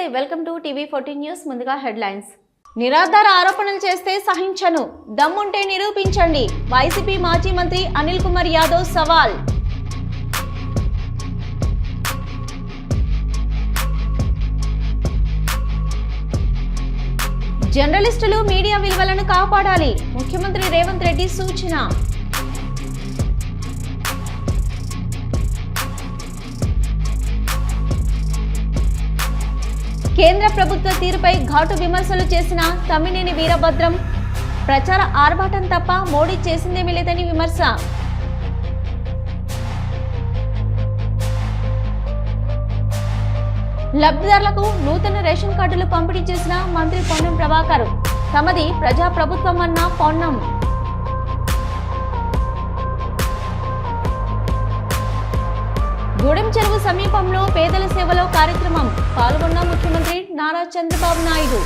నమస్తే welcome to TV fourteen news ముందుగా headlines. నిరాధార ఆరోపణలు చేస్తే సహించను. దమ్ముంటే నిరూపించండి. వైసీపీ మాజీ మంత్రి అనిల్ కుమార్ యాదవ్ సవాల్. జర్నలిస్టులు మీడియా విలువలను కాపాడాలి. ముఖ్యమంత్రి రేవంత్ రెడ్డి సూచన. కేంద్ర ప్రభుత్వ తీరుపై ఘాటు విమర్శలు చేసిన తమ్మినేని వీరభద్రం ప్రచార ఆర్భాటం తప్ప మోడీ చేసిందేమీ లేదని విమర్శ. లబ్ధిదారులకు నూతన రేషన్ కార్డులు పంపిణీ చేసిన మంత్రి పొన్నం ప్రభాకర్ తమది ప్రజా ప్రభుత్వం అన్న పొన్నం. గూడెం చెరువు సమీపంలో పేదల సేవలో కార్యక్రమం పాల్గొన్న ముఖ్యమంత్రి నారా చంద్రబాబు నాయుడు.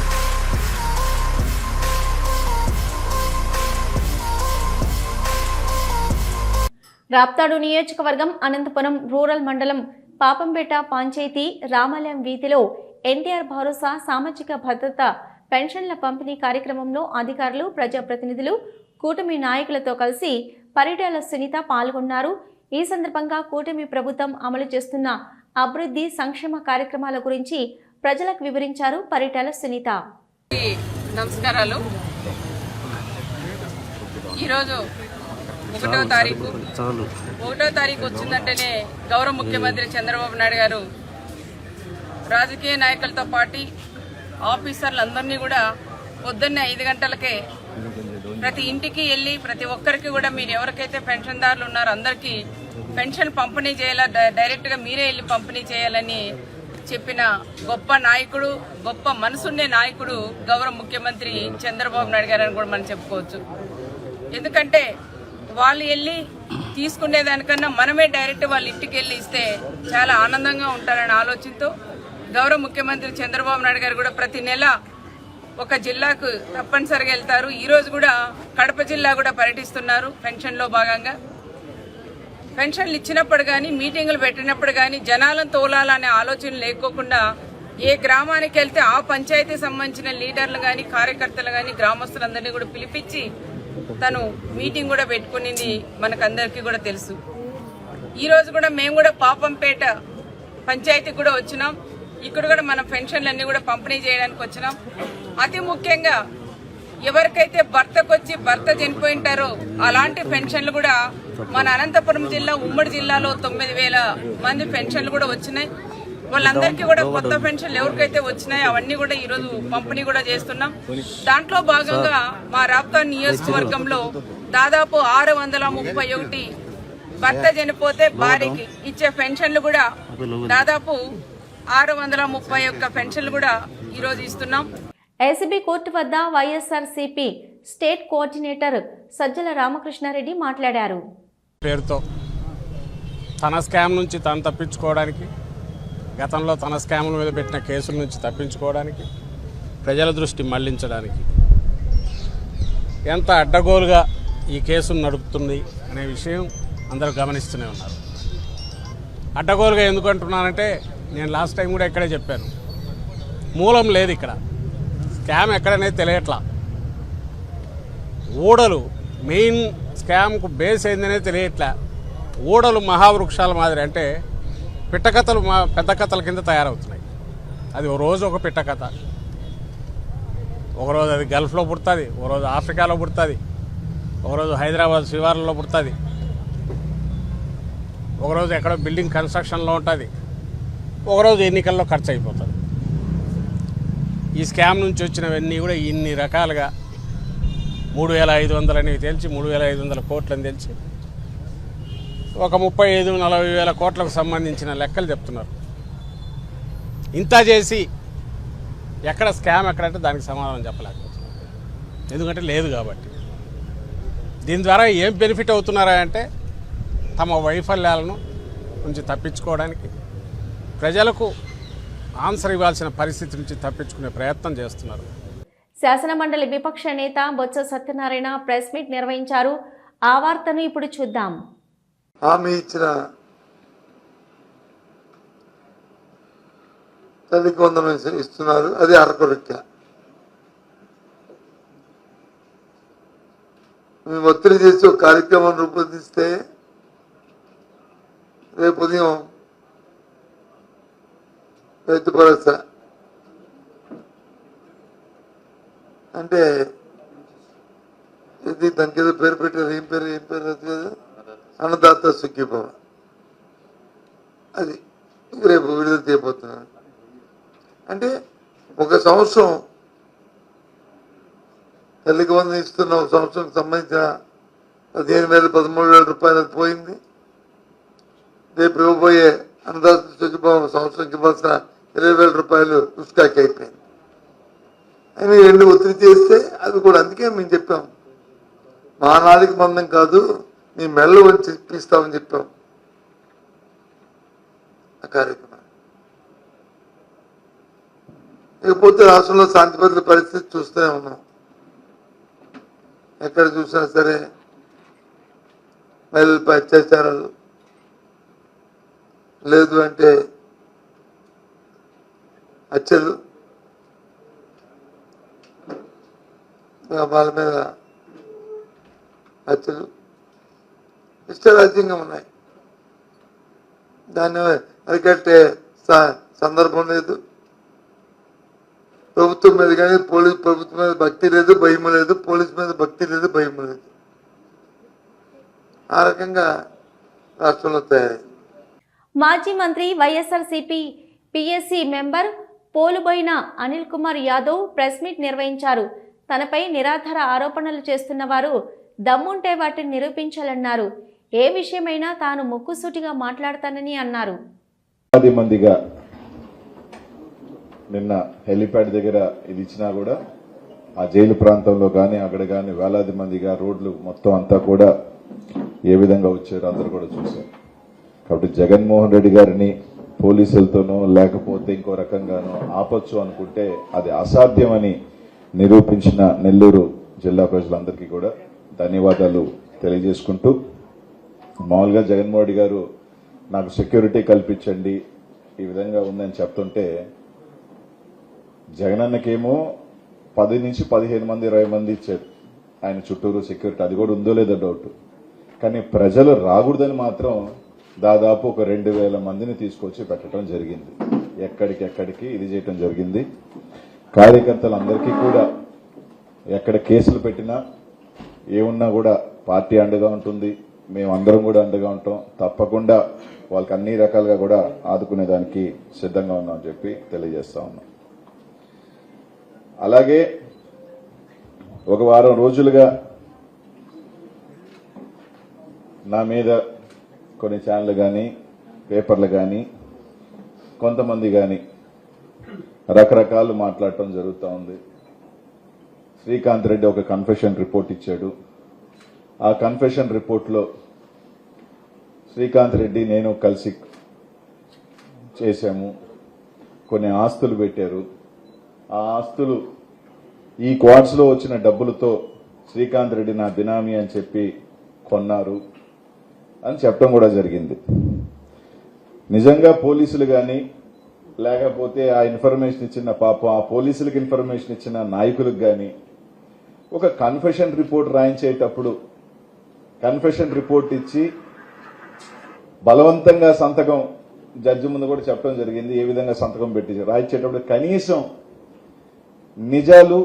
రాప్తాడు నియోజకవర్గం అనంతపురం రూరల్ మండలం పాపంపేట పంచాయతీ రామాలయం వీధిలో ఎన్టీఆర్ భరోసా సామాజిక భద్రత పెన్షన్ల పంపిణీ కార్యక్రమంలో అధికారులు ప్రజాప్రతినిధులు కూటమి నాయకులతో కలిసి పరిటాల సునీత పాల్గొన్నారు. ఈ సందర్భంగా కూటమి ప్రభుత్వం అమలు చేస్తున్న అభివృద్ధి సంక్షేమ కార్యక్రమాల గురించి ప్రజలకు వివరించారు పరిటాల సునీత. నమస్కారాలు. ఈరోజు ఒకటో తారీఖు ఒకటో తారీఖు వచ్చిందంటేనే గౌరవ ముఖ్యమంత్రి చంద్రబాబు నాయుడు గారు రాజకీయ నాయకులతో పాటు ఆఫీసర్లందరినీ కూడా పొద్దున్నే ఐదు గంటలకే ప్రతి ఇంటికి వెళ్ళి ప్రతి ఒక్కరికి కూడా మీరు ఎవరికైతే పెన్షన్దారులు ఉన్నారో అందరికీ పెన్షన్ పంపిణీ చేయాలా? డైరెక్ట్గా మీరే వెళ్ళి పంపిణీ చేయాలని చెప్పిన గొప్ప నాయకుడు గొప్ప మనసుండే నాయకుడు గౌరవ ముఖ్యమంత్రి చంద్రబాబు నాయుడు గారు అని కూడా మనం చెప్పుకోవచ్చు. ఎందుకంటే వాళ్ళు వెళ్ళి తీసుకునేదానికన్నా మనమే డైరెక్ట్ వాళ్ళ ఇంటికి వెళ్ళి ఇస్తే చాలా ఆనందంగా ఉంటారనే ఆలోచనతో గౌరవ ముఖ్యమంత్రి చంద్రబాబు నాయుడు గారు కూడా ప్రతి నెల ఒక జిల్లాకు తప్పనిసరిగా వెళ్తారు. ఈ రోజు కూడా కడప జిల్లా కూడా పర్యటిస్తున్నారు పెన్షన్లో భాగంగా. పెన్షన్లు ఇచ్చినప్పుడు కానీ మీటింగులు పెట్టినప్పుడు కానీ జనాలను తోలాలనే ఆలోచన లేకోకుండా ఏ గ్రామానికి వెళ్తే ఆ పంచాయతీ సంబంధించిన లీడర్లు కానీ కార్యకర్తలు కానీ గ్రామస్తులందరినీ కూడా పిలిపించి తను మీటింగ్ కూడా పెట్టుకునింది మనకందరికీ కూడా తెలుసు. ఈరోజు కూడా మేము కూడా పాపంపేట పంచాయతీకి కూడా వచ్చినాం. ఇక్కడ కూడా మన పెన్షన్లన్నీ కూడా పంపిణీ చేయడానికి వచ్చినాం. అతి ముఖ్యంగా ఎవరికైతే భర్తకు వచ్చి భర్త చనిపోయింటారో అలాంటి పెన్షన్లు కూడా మన అనంతపురం జిల్లా ఉమ్మడి జిల్లాలో తొమ్మిది వేల మంది పెన్షన్లు కూడా వచ్చినాయి. వాళ్ళందరికీ కూడా కొత్త పెన్షన్లు ఎవరికైతే వచ్చినాయో అవన్నీ కూడా ఈరోజు పంపిణీ కూడా చేస్తున్నాం. దాంట్లో భాగంగా మా రాప్తా నియోజకవర్గంలో దాదాపు ఆరు వందల ముప్పై ఒకటి భర్త చనిపోతే భార్యకి ఇచ్చే పెన్షన్లు కూడా దాదాపు ఆరు వందల ముప్పై ఒక్క పెన్షన్లు కూడా ఈరోజు ఇస్తున్నాం. ఏసీబీ కోర్టు వద్ద YSRCP state coordinator Sajjala Ramakrishna Reddy మాట్లాడారు. పేరుతో తన స్కామ్ నుంచి తను తప్పించుకోవడానికి గతంలో తన స్కాముల మీద పెట్టిన కేసుల నుంచి తప్పించుకోవడానికి ప్రజల దృష్టి మళ్ళించడానికి ఎంత అడ్డగోలుగా ఈ కేసును నడుపుతుంది అనే విషయం అందరూ గమనిస్తూనే ఉన్నారు. అడ్డగోలుగా ఎందుకు అంటున్నానంటే నేను లాస్ట్ టైం కూడా ఇక్కడే చెప్పాను. మూలం లేదు ఇక్కడ. స్కామ్ ఎక్కడనేది తెలియట్లా. ఊడలు మెయిన్ స్కామ్కు బేస్ అయిందనే తెలియట్లా. ఊడలు మహావృక్షాల మాదిరి అంటే పిట్టకథలు మా పెద్ద కథల కింద తయారవుతున్నాయి. అది ఒక రోజు ఒక పిట్టకథ ఒకరోజు అది గల్ఫ్లో పుడుతుంది ఒకరోజు ఆఫ్రికాలో పుడుతుంది ఒకరోజు హైదరాబాద్ శివార్లలో పుడుతుంది. ఒకరోజు ఎక్కడో బిల్డింగ్ కన్స్ట్రక్షన్లో ఉంటుంది. ఒకరోజు ఎన్నికల్లో ఖర్చు అయిపోతుంది. ఈ స్కామ్ నుంచి వచ్చినవన్నీ కూడా ఇన్ని రకాలుగా మూడు వేల ఐదు వందలు అనేవి తెలిసి మూడు వేల ఐదు వందల కోట్లని తెలిసి ఒక ముప్పై ఐదు నలభై వేల కోట్లకు సంబంధించిన లెక్కలు చెప్తున్నారు. ఇంత చేసి ఎక్కడ స్కామ్ ఎక్కడంటే దానికి సమాధానం చెప్పలేకపోతున్నారు ఎందుకంటే లేదు కాబట్టి. దీని ద్వారా ఏం బెనిఫిట్ అవుతున్నారా అంటే తమ వైఫల్యాలను నుంచి తప్పించుకోవడానికి ప్రజలకు ఆన్సర్ ఇవ్వాల్సిన పరిస్థితి నుంచి తప్పించుకునే ప్రయత్నం చేస్తున్నారు. శాసనమండలి విపక్ష నేత బొత్స సత్యనారాయణ ప్రెస్ మీట్ నిర్వహించారు. ఆ వార్తను ఇప్పుడు చూద్దాం. హామీ ఇచ్చిన తల్లికి వందనం ఇస్- ఇస్తున్నారు. అది అరకొరక్క మేము ఒత్తిడి చేసి ఒక కార్యక్రమం రూపొందిస్తే రేపు ఉదయం రైతు భరోసా. అంటే ఇది దానికి ఏదో పేరు పెట్టారు ఏం పేరు ఏం పేరు అది కదా. అన్నదాత సుఖీభవ. అది రేపు విడుదల చేయబోతున్నాను అంటే ఒక సంవత్సరం తల్లికి వంద ఇస్తున్న ఒక సంవత్సరం సంబంధించిన పదిహేను వేల పదమూడు వేల రూపాయలు అది పోయింది. రేపు ఇవ్వబోయే అన్నదాత సుఖీభవ సంవత్సరంకి ఇవ్వాల్సిన ఇరవై వేల రూపాయలు ఉస్కాకి అయిపోయింది. అని రెండు ఒత్తిడి చేస్తే అది కూడా అందుకే మేము చెప్పాం. మా నాడికి మందం కాదు మీ మెల్ల వచ్చి ఇప్పిస్తామని చెప్పాం. ఆ కార్యక్రమం. ఇకపోతే రాష్ట్రంలో శాంతి భద్రత పరిస్థితి చూస్తూనే ఉన్నాం. ఎక్కడ చూసినా సరే మహిళలపై అత్యాచారాలు. లేదు అంటే అచ్చలు. వాళ్ళ మీద హత్యలు ఇష్టరాజ్యంగా ఉన్నాయి. దాన్ని అరికట్టే సందర్భం లేదు. ప్రభుత్వం మీద కానీ పోలీస్ ప్రభుత్వం మీద భక్తి లేదు భయం లేదు. పోలీస్ మీద భక్తి లేదు భయం లేదు. ఆ రకంగా రాష్ట్రంలో తయారైంది. మాజీ మంత్రి YSRCP PSC member Poluboina Anil Kumar Yadav press meet నిర్వహించారు. తనపై నిరాధార ఆరోపణలు చేస్తున్న వారు దమ్ముంటే వాటిని నిరూపించాలన్నారు. ఏ విషయమైనా తాను ముక్కుసూటిగా మాట్లాడతానని అన్నారు. పది మందిగా నిన్న హెలిప్యాడ్ దగ్గర ఇది ఇచ్చినా కూడా ఆ జైలు ప్రాంతంలో కానీ అక్కడ కానీ వేలాది మందిగా రోడ్లు మొత్తం అంతా కూడా ఏ విధంగా వచ్చారో అందరూ కూడా చూశారు. కాబట్టి జగన్మోహన్ రెడ్డి గారిని పోలీసులతోనో లేకపోతే ఇంకో రకంగానో ఆపచ్చు అనుకుంటే అది అసాధ్యమని నిరూపించిన నెల్లూరు జిల్లా ప్రజలందరికీ కూడా ధన్యవాదాలు తెలియజేసుకుంటూ మామూలుగా జగన్మోహన్ రెడ్డి గారు నాకు సెక్యూరిటీ కల్పించండి ఈ విధంగా ఉందని చెప్తుంటే జగనన్నకేమో పది నుంచి పదిహేను మంది ఇరవై మంది ఇచ్చారు. ఆయన చుట్టూరు సెక్యూరిటీ అది కూడా ఉందో లేదో డౌట్ కానీ ప్రజలు రాకూడదని మాత్రం దాదాపు ఒక రెండు వేల మందిని తీసుకొచ్చి పెట్టడం జరిగింది. ఎక్కడికెక్కడికి ఇది చేయటం జరిగింది. కార్యకర్తలందరికీ కూడా ఎక్కడ కేసులు పెట్టినా ఏమున్నా కూడా పార్టీ అండగా ఉంటుంది. మేమందరం కూడా అండగా ఉంటాం. తప్పకుండా వాళ్ళకి అన్ని రకాలుగా కూడా ఆదుకునేదానికి సిద్ధంగా ఉన్నామని చెప్పి తెలియజేస్తా ఉన్నాం. అలాగే ఒక వారం రోజులుగా నా మీద కొన్ని ఛానళ్ళు కానీ పేపర్లు కానీ కొంతమంది కానీ రకరకాలు మాట్లాడటం జరుగుతూ ఉంది. శ్రీకాంత్ రెడ్డి ఒక కన్ఫెషన్ రిపోర్ట్ ఇచ్చాడు. ఆ కన్ఫెషన్ రిపోర్ట్లో శ్రీకాంత్ రెడ్డి నేను కలిసి చేశాము. కొన్ని ఆస్తులు పెట్టారు. ఆ ఆస్తులు ఈ క్వార్ట్స్లో వచ్చిన డబ్బులతో శ్రీకాంత్ రెడ్డి నా బినామీ అని చెప్పి కొన్నారు. అని చెప్పడం కూడా జరిగింది. నిజంగా పోలీసులు కానీ లేకపోతే ఆ ఇన్ఫర్మేషన్ ఇచ్చిన పాపం ఆ పోలీసులకు ఇన్ఫర్మేషన్ ఇచ్చిన నాయకులకు కానీ ఒక కన్ఫెషన్ రిపోర్ట్ రాయించేటప్పుడు కన్ఫెషన్ రిపోర్ట్ ఇచ్చి బలవంతంగా సంతకం జడ్జి ముందు కూడా చెప్పడం జరిగింది. ఏ విధంగా సంతకం పెట్టి రాయించేటప్పుడు కనీసం నిజాలు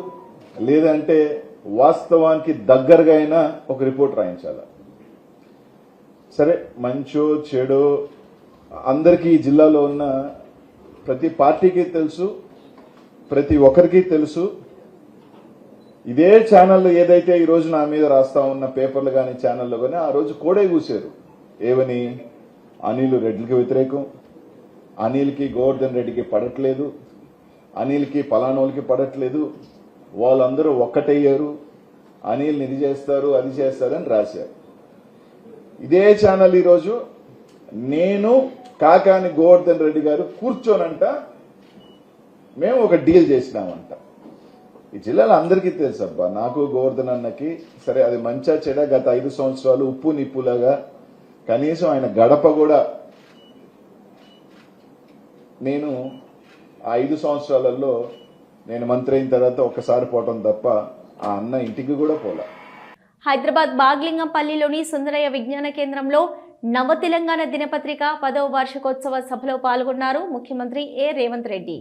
లేదంటే వాస్తవానికి దగ్గరగా అయినా ఒక రిపోర్ట్ రాయించాలి? సరే మంచో చెడో అందరికీ జిల్లాలో ఉన్న ప్రతి పార్టీకి తెలుసు ప్రతి ఒక్కరికి తెలుసు. ఇదే ఛానల్లో ఏదైతే ఈ రోజు నా మీద రాస్తా ఉన్న పేపర్లు కానీ ఛానల్లో కానీ ఆ రోజు కోడే కూశారు. ఏవని అనిల్ రెడ్డికి వ్యతిరేకం. అనిల్కి గోవర్ధన్ రెడ్డికి పడట్లేదు. అనిల్కి పలానోళ్ళకి పడట్లేదు. వాళ్ళందరూ ఒక్కటయ్యారు. అనిల్ని ఇది చేస్తారు అది చేస్తారని రాశారు. ఇదే ఛానల్ ఈరోజు నేను కాకాని గోవర్ధన్ రెడ్డి గారు కూర్చోనంట. మేము ఒక డీల్ చేసినామంట. ఈ జిల్లాలో అందరికీ తెలుసు అబ్బా నాకు గోవర్ధన్ అన్నకి సరే అది మంచా చెడ గత ఐదు సంవత్సరాలు ఉప్పు నిప్పులాగా కనీసం ఆయన గడప కూడా నేను ఆ ఐదు సంవత్సరాలలో నేను మంత్రి అయిన తర్వాత ఒక్కసారి పోవటం తప్ప ఆ అన్న ఇంటికి కూడా పోలా. హైదరాబాద్ బాగ్లింగంపల్లిలోని సుందరయ్య విజ్ఞాన కేంద్రంలో నవ తెలంగాణ దినపత్రిక పదవ వార్షికోత్సవ సభలో పాల్గొన్నారు ముఖ్యమంత్రి ఏ రేవంత్ రెడ్డి.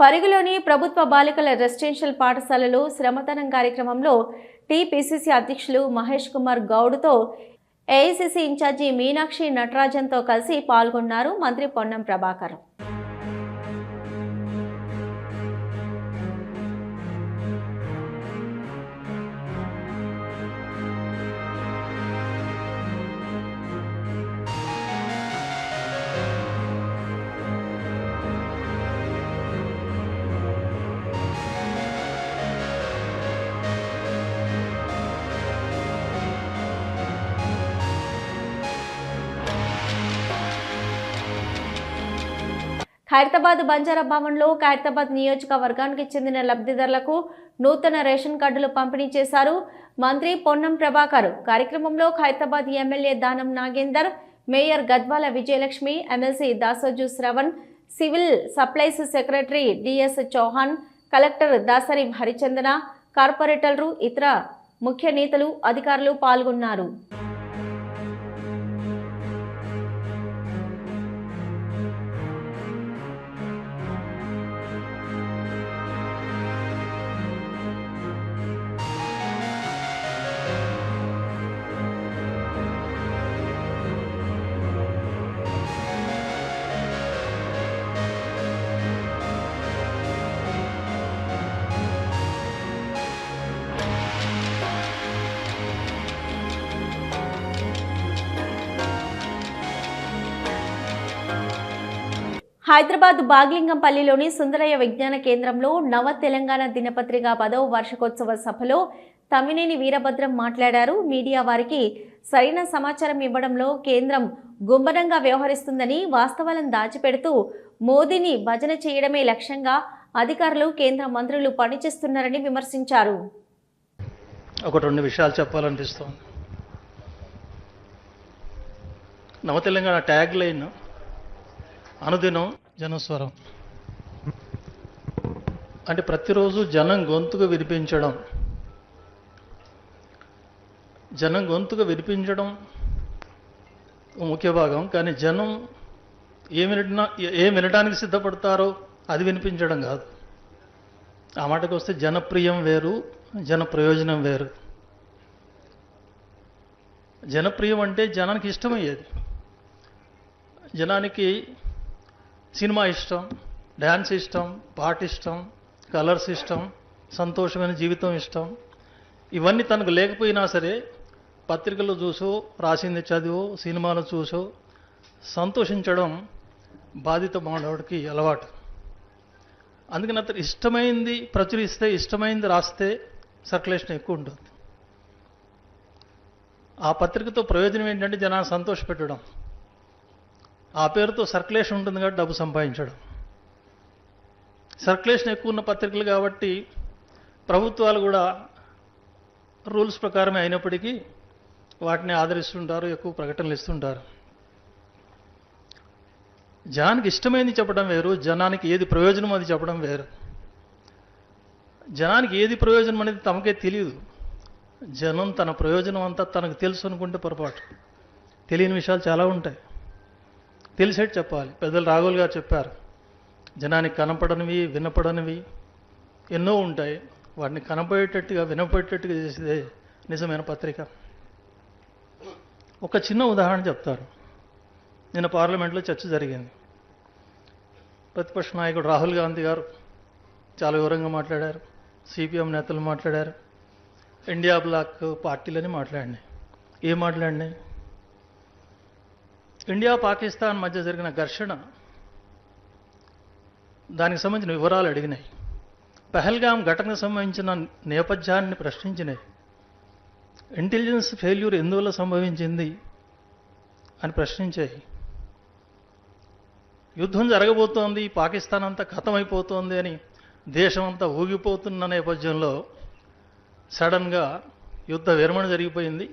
పరిగిలోని ప్రభుత్వ బాలికల రెసిడెన్షియల్ పాఠశాలలో శ్రమతనం కార్యక్రమంలో టీపీసీసీ అధ్యక్షులు మహేష్ కుమార్ గౌడ్తో ఏఐసీసీ ఇన్ఛార్జి మీనాక్షి నటరాజన్తో కలిసి పాల్గొన్నారు మంత్రి పొన్నం ప్రభాకర్. హైదరాబాద్ బంజారా భవన్లో ఖైరతాబాద్ నియోజకవర్గానికి చెందిన లబ్ధిదారులకు నూతన రేషన్ కార్డులు పంపిణీ చేశారు మంత్రి పొన్నం ప్రభాకర్. కార్యక్రమంలో Khairatabad MLA Danam Nagender mayor Gadwal Vijayalakshmi MLC Dasoju Sravan civil supplies secretary DS Chauhan collector Dasari Harichandana కార్పొరేటర్లు ఇతర ముఖ్య నేతలు అధికారులు పాల్గొన్నారు. హైదరాబాద్ బాగ్లింగంపల్లిలోని సుందరయ్య విజ్ఞాన కేంద్రంలో నవ తెలంగాణ దినపత్రిక పదవ వార్షికోత్సవ సభలో తమ్మినేని వీరభద్రం మాట్లాడారు. మీడియా వారికి సరైన సమాచారం ఇవ్వడంలో కేంద్రం గుంబరంగా వ్యవహరిస్తుందని వాస్తవాలను దాచిపెడుతూ మోదీని భజన చేయడమే లక్ష్యంగా అధికారులు కేంద్ర మంత్రులు పనిచేస్తున్నారని విమర్శించారు. ఒక రెండు విషయాలు చెప్పాలనిపిస్తోంది. నవ తెలంగాణ ట్యాగ్ లైన్ అనుదినం జనస్వరం. అంటే ప్రతిరోజు జనం గొంతుకు వినిపించడం. జనం గొంతుకు వినిపించడం ముఖ్య భాగం. కానీ జనం ఏ వినటినా ఏం వినడానికి సిద్ధపడతారో అది వినిపించడం కాదు. ఆ మాటకు వస్తే జనప్రియం వేరు జన ప్రయోజనం వేరు. జనప్రియం అంటే జనానికి ఇష్టమయ్యేది. జనానికి సినిమా ఇష్టం డ్యాన్స్ ఇష్టం పాట ఇష్టం కలర్స్ ఇష్టం సంతోషమైన జీవితం ఇష్టం. ఇవన్నీ తనకు లేకపోయినా సరే పత్రికలు చూసో రాసింది చదివో సినిమాలు చూసో సంతోషించడం బాధిత మానవుడికి అలవాటు. అందుకని అతను ఇష్టమైంది ప్రచురిస్తే ఇష్టమైంది రాస్తే సర్క్యులేషన్ ఎక్కువ ఉంటుంది. ఆ పత్రికతో ప్రయోజనం ఏంటంటే జనాన్ని సంతోషపెట్టడం. ఆ పేరుతో సర్క్యులేషన్ ఉంటుంది కాబట్టి డబ్బు సంపాదించడం. సర్క్యులేషన్ ఎక్కువ ఉన్న పత్రికలు కాబట్టి ప్రభుత్వాలు కూడా రూల్స్ ప్రకారమే అయినప్పటికీ వాటిని ఆదరిస్తుంటారు ఎక్కువ ప్రకటనలు ఇస్తుంటారు. జనానికి ఇష్టమైంది చెప్పడం వేరు జనానికి ఏది ప్రయోజనం అది చెప్పడం వేరు. జనానికి ఏది ప్రయోజనం అనేది తమకే తెలియదు. జనం తన ప్రయోజనం అంతా తనకు తెలుసు అనుకుంటే పొరపాటు. తెలియని విషయాలు చాలా ఉంటాయి. తెలిసేట్టు చెప్పాలి. పెద్దలు రాఘుల్ గారు చెప్పారు జనానికి కనపడనివి వినపడనివి ఎన్నో ఉంటాయి. వాటిని కనపడేటట్టుగా వినపడేటట్టుగా చేసేదే నిజమైన పత్రిక. ఒక చిన్న ఉదాహరణ చెప్తారు. నిన్న పార్లమెంట్లో చర్చ జరిగింది. ప్రతిపక్ష నాయకుడు రాహుల్ గాంధీ గారు చాలా వివరంగా మాట్లాడారు. సిపిఎం నేతలు మాట్లాడారు. ఇండియా బ్లాక్ పార్టీలని మాట్లాడినాయి. ఏం మాట్లాడినాయి? ఇండియా పాకిస్తాన్ మధ్య జరిగిన ఘర్షణ దానికి సంబంధించిన వివరాలు అడిగినాయి. పహల్గాం ఘటనకు సంబంధించిన నేపథ్యాన్ని ప్రశ్నించినాయి. ఇంటెలిజెన్స్ ఫెయిల్యూర్ ఎందువల్ల సంభవించింది అని ప్రశ్నించాయి. యుద్ధం జరగబోతోంది పాకిస్తాన్ అంతా ఖతమైపోతోంది అని దేశం అంతా ఊగిపోతున్న నేపథ్యంలో సడన్గా యుద్ధ విరమణ జరిగిపోయింది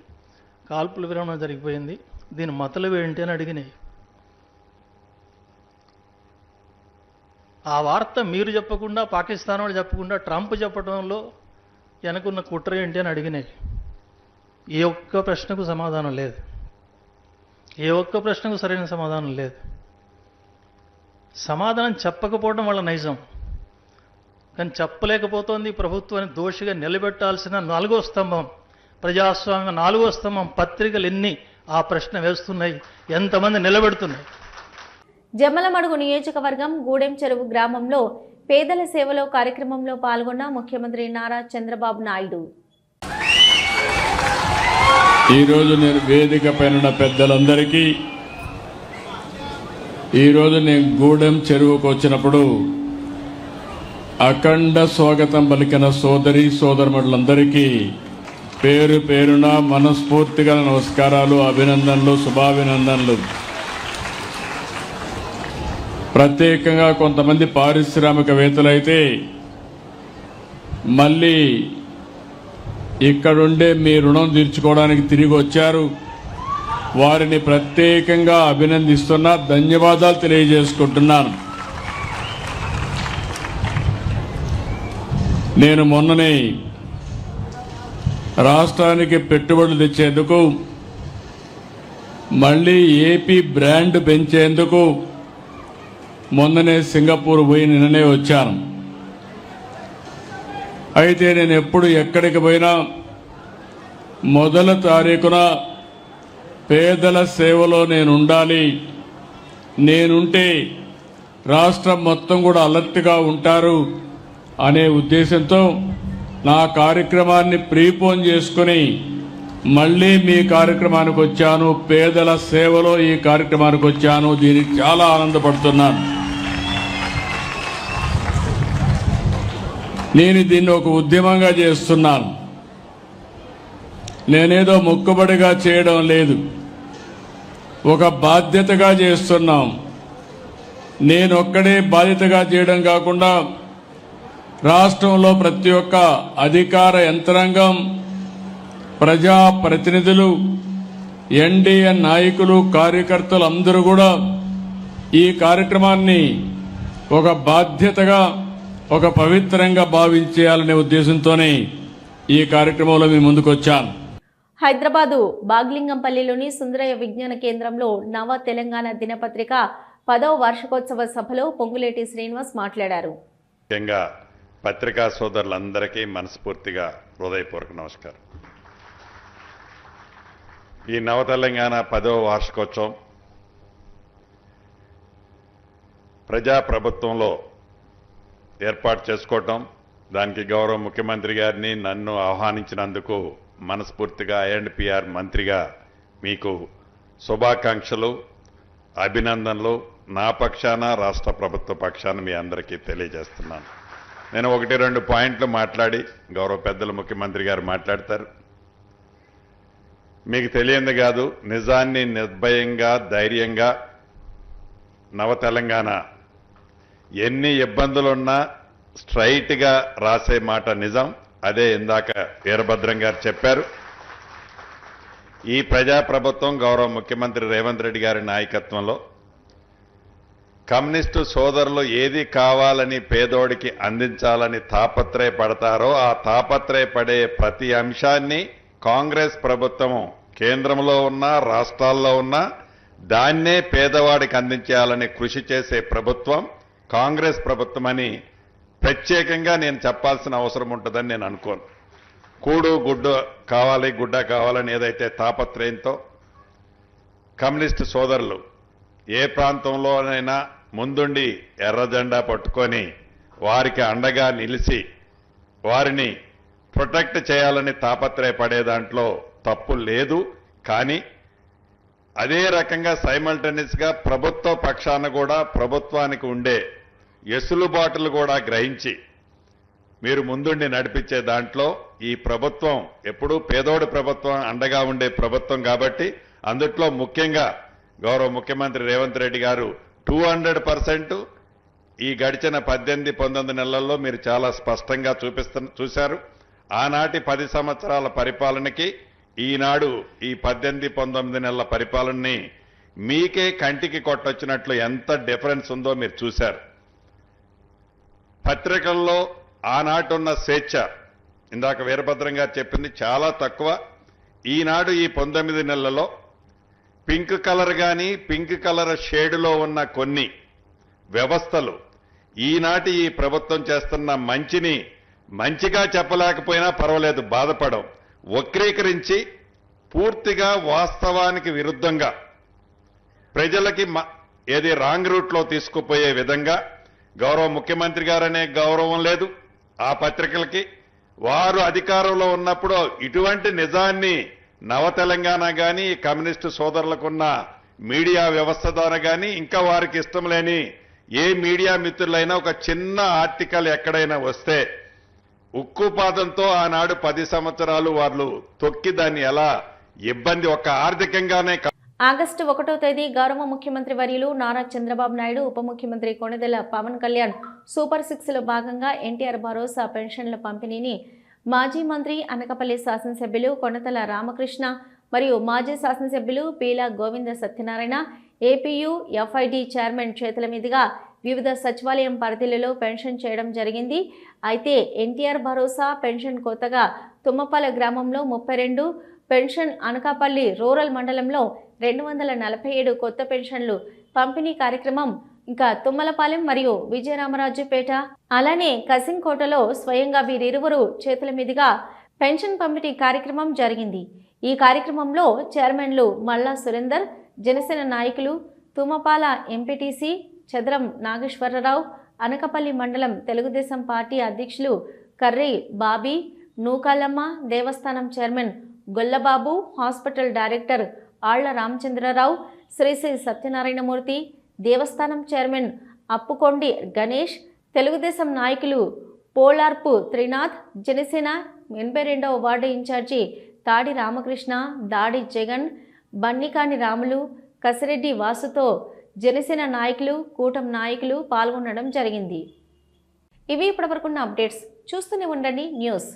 కాల్పుల విరమణ జరిగిపోయింది. దీని మతలు ఏంటి అని అడిగినాయి. ఆ వార్త మీరు చెప్పకుండా పాకిస్తాన్ వాళ్ళు చెప్పకుండా ట్రంప్ చెప్పడంలో వెనకున్న కుట్ర ఏంటి అని అడిగినాయి. ఏ ఒక్క ప్రశ్నకు సమాధానం లేదు. ఏ ఒక్క ప్రశ్నకు సరైన సమాధానం లేదు. సమాధానం చెప్పకపోవడం వల్ల నైజం. కానీ చెప్పలేకపోతోంది ప్రభుత్వాన్ని దోషిగా నిలబెట్టాల్సిన నాలుగో స్తంభం ప్రజాస్వామ్య నాలుగో స్తంభం పత్రికలు ఎన్ని ఆ ప్రశ్న వేస్తున్నాయి. ఎంతమంది నిలబెడుతున్నాయి? జమ్మలమడుగు నియోజకవర్గం గూడెం చెరువు గ్రామంలో పేదల సేవలో కార్యక్రమంలో పాల్గొన్న ముఖ్యమంత్రి నారా చంద్రబాబు నాయుడు. ఈరోజు నేను వేదిక పైన ఉన్న పెద్దలందరికీ ఈరోజు నేను గూడెం చెరువుకు వచ్చినప్పుడు అఖండ స్వాగతం పలికిన సోదరి సోదరులందరికీ పేరు పేరున మనస్ఫూర్తిగా నమస్కారాలు అభినందనలు శుభాభినందనలు. ప్రత్యేకంగా కొంతమంది పారిశ్రామికవేత్తలైతే మళ్ళీ ఇక్కడుండే మీ రుణం తీర్చుకోవడానికి తిరిగి వచ్చారు. వారిని ప్రత్యేకంగా అభినందిస్తున్నా ధన్యవాదాలు తెలియజేసుకుంటున్నాను. నేను మొన్ననే రాష్ట్రానికి పెట్టుబడులు తెచ్చేందుకు మళ్ళీ ఏపీ బ్రాండ్ పెంచేందుకు మొన్ననే సింగపూర్ పోయి నిన్ననే వచ్చాను. అయితే నేను ఎప్పుడు ఎక్కడికి పోయినా మొదల తారీఖున పేదల సేవలో నేను ఉండాలి. నేనుంటే రాష్ట్రం మొత్తం కూడా అలర్ట్గా ఉంటారు అనే ఉద్దేశంతో నా కార్యక్రమాన్ని ప్రీపోన్ చేసుకుని మళ్ళీ మీ కార్యక్రమానికి వచ్చాను. పేదల సేవలో ఈ కార్యక్రమానికి వచ్చాను. దీనికి చాలా ఆనందపడుతున్నాను. నేను దీన్ని ఒక ఉద్యమంగా చేస్తున్నాను. నేనేదో మొక్కుబడిగా చేయడం లేదు. ఒక బాధ్యతగా చేస్తున్నాం. నేనొక్కడే బాధ్యతగా చేయడం కాకుండా రాష్ట్రంలో ప్రతి ఒక్క అధికార యంత్రాంగం ప్రజా ప్రతినిధులు ఎన్డీఏ నాయకులు కార్యకర్తలు అందరూ కూడా ఈ కార్యక్రమాన్ని ఒక బాధ్యతగా ఒక పవిత్రంగా భావించేయాలనే ఉద్దేశంతోనే ఈ కార్యక్రమంలో మీ ముందుకు వచ్చాను హైదరాబాదు బాగ్లింగంపల్లిలోని సుందరయ్య విజ్ఞాన కేంద్రంలో నవ తెలంగాణ దినపత్రిక పదవ వార్షికోత్సవ సభలో పొంగులేటి శ్రీనివాస్ మాట్లాడారు. పత్రికా సోదరులందరికీ మనస్ఫూర్తిగా హృదయపూర్వక నమస్కారం. ఈ నవ తెలంగాణ పదవ వార్షికోత్సవం ప్రజాప్రభుత్వంలో ఏర్పాటు చేసుకోవటం దానికి గౌరవ ముఖ్యమంత్రి గారిని నన్ను ఆహ్వానించినందుకు మనస్ఫూర్తిగా ఐఎండ్పిఆర్ మంత్రిగా మీకు శుభాకాంక్షలు అభినందనలు. నా పక్షాన రాష్ట్ర ప్రభుత్వ పక్షాన మీ అందరికీ తెలియజేస్తున్నాను. నేను ఒకటి రెండు పాయింట్లు మాట్లాడి గౌరవ పెద్దలు ముఖ్యమంత్రి గారు మాట్లాడతారు. మీకు తెలియంది కాదు నిజాన్ని నిర్భయంగా ధైర్యంగా నవ తెలంగాణ ఎన్ని ఇబ్బందులున్నా స్ట్రైట్గా రాసే మాట నిజం. అదే ఇందాక వీరభద్రం గారు చెప్పారు. ఈ ప్రజాప్రభుత్వం గౌరవ ముఖ్యమంత్రి రేవంత్ రెడ్డి గారి నాయకత్వంలో కమ్యూనిస్టు సోదరులు ఏది కావాలని పేదోడికి అందించాలని తాపత్రయపడతారో ఆ తాపత్రయపడే ప్రతి అంశాన్ని కాంగ్రెస్ ప్రభుత్వం కేంద్రంలో ఉన్న రాష్ట్రాల్లో ఉన్న దాన్నే పేదవాడికి అందించేయాలని కృషి చేసే ప్రభుత్వం కాంగ్రెస్ ప్రభుత్వమని ప్రత్యేకంగా నేను చెప్పాల్సిన అవసరం ఉంటుందని నేను అనుకోను. కూడు గుడ్డు కావాలి గుడ్డ కావాలని ఏదైతే తాపత్రయంతో కమ్యూనిస్టు సోదరులు ఏ ప్రాంతంలోనైనా ముందుండి ఎర్రజెండా పట్టుకొని వారికి అండగా నిలిచి వారిని ప్రొటెక్ట్ చేయాలని తాపత్రయపడే దాంట్లో తప్పు లేదు. కానీ అదే రకంగా సైమల్టేనియస్గా ప్రభుత్వ పక్షాన కూడా ప్రభుత్వానికి ఉండే ఎసులుబాటులు కూడా గ్రహించి మీరు ముందుండి నడిపించే దాంట్లో ఈ ప్రభుత్వం ఎప్పుడూ పేదోడి ప్రభుత్వం అండగా ఉండే ప్రభుత్వం కాబట్టి అందుట్లో ముఖ్యంగా గౌరవ ముఖ్యమంత్రి రేవంత్ రెడ్డి గారు టూ హండ్రెడ్ ఈ గడిచిన పద్దెనిమిది పంతొమ్మిది నెలల్లో మీరు చాలా స్పష్టంగా చూపిస్తు చూశారు. ఆనాటి పది సంవత్సరాల పరిపాలనకి ఈనాడు ఈ పద్దెనిమిది పంతొమ్మిది నెలల పరిపాలనని మీకే కంటికి కొట్టొచ్చినట్లు ఎంత డిఫరెన్స్ ఉందో మీరు చూశారు. పత్రికల్లో ఆనాటున్న స్వేచ్ఛ ఇందాక వీరభద్రం గారు చెప్పింది చాలా తక్కువ. ఈనాడు ఈ పంతొమ్మిది నెలలలో పింక్ కలర్ కానీ పింక్ కలర్ షేడులో ఉన్న కొన్ని వ్యవస్థలు ఈనాటి ఈ ప్రభుత్వం చేస్తున్న మంచిని మంచిగా చెప్పలేకపోయినా పర్వాలేదు బాధపడం వక్రీకరించి పూర్తిగా వాస్తవానికి విరుద్ధంగా ప్రజలకి మ- ఏది రాంగ్ రూట్లో తీసుకుపోయే విధంగా గౌరవ ముఖ్యమంత్రి గారనే గౌరవం లేదు. ఆ పత్రికలకి వారు అధికారంలో ఉన్నప్పుడు ఇటువంటి నిజాన్ని నవ తెలంగాణ కానీ కమ్యూనిస్టు సోదరులకున్న మీడియా వ్యవస్థ ద్వారా కానీ ఇంకా వారికి ఇష్టం లేని ఏ మీడియా మిత్రులైనా ఒక చిన్న ఆర్టికల్ ఎక్కడైనా వస్తే ఉక్కుపాదంతో ఆనాడు పది సంవత్సరాలు వాళ్ళు తొక్కి దాన్ని ఎలా ఇబ్బంది ఒక ఆర్థికంగానే ఆగస్టు ఒకటో తేదీ గౌరవ ముఖ్యమంత్రి వర్యులు నారా చంద్రబాబు నాయుడు ఉప ముఖ్యమంత్రి కొణిదెల పవన్ కళ్యాణ్ సూపర్ సిక్స్లో భాగంగా ఎన్టీఆర్ భరోసా పెన్షన్ల పంపిణీని మాజీ మంత్రి అనకపల్లి శాసనసభ్యులు కొనతల రామకృష్ణ మరియు మాజీ శాసనసభ్యులు Peela Govinda Satyanarayana APU FID chairman చేతుల మీదుగా వివిధ సచివాలయం పరిధిలలో పెన్షన్ చేయడం జరిగింది. అయితే ఎన్టీఆర్ భరోసా పెన్షన్ కొత్తగా తుమ్మపాల గ్రామంలో ముప్పై రెండు పెన్షన్ అనకాపల్లి రూరల్ మండలంలో రెండు వందల నలభై ఏడు కొత్త పెన్షన్లు పంపిణీ కార్యక్రమం ఇంకా తుమ్మలపాలెం మరియు విజయరామరాజుపేట అలానే కసింకోటలో స్వయంగా వీరిరువురు చేతుల మీదుగా పెన్షన్ పంపిణీ కార్యక్రమం జరిగింది. ఈ కార్యక్రమంలో చైర్మన్లు మల్లా సురేందర్ జనసేన నాయకులు తుమ్మపాల ఎంపీటీసీ చదరం నాగేశ్వరరావు అనకపల్లి మండలం తెలుగుదేశం పార్టీ అధ్యక్షులు కర్రి బాబీ నూకాలమ్మ దేవస్థానం చైర్మన్ గొల్లబాబు హాస్పిటల్ డైరెక్టర్ ఆళ్ళ రామచంద్రరావు శ్రీ శ్రీ సత్యనారాయణమూర్తి దేవస్థానం చైర్మన్ అప్పుకొండి గణేష్ తెలుగుదేశం నాయకులు పోలార్పు త్రినాథ్ జనసేన ఎనభై రెండవ వార్డు ఇన్ఛార్జి తాడి రామకృష్ణ దాడి జగన్ బన్నికాని రాములు కసిరెడ్డి వాసుతో జనసేన నాయకులు కూటమి నాయకులు పాల్గొనడం జరిగింది. ఇవి ఇప్పటివరకున్న అప్డేట్స్. చూస్తూనే ఉండండి న్యూస్.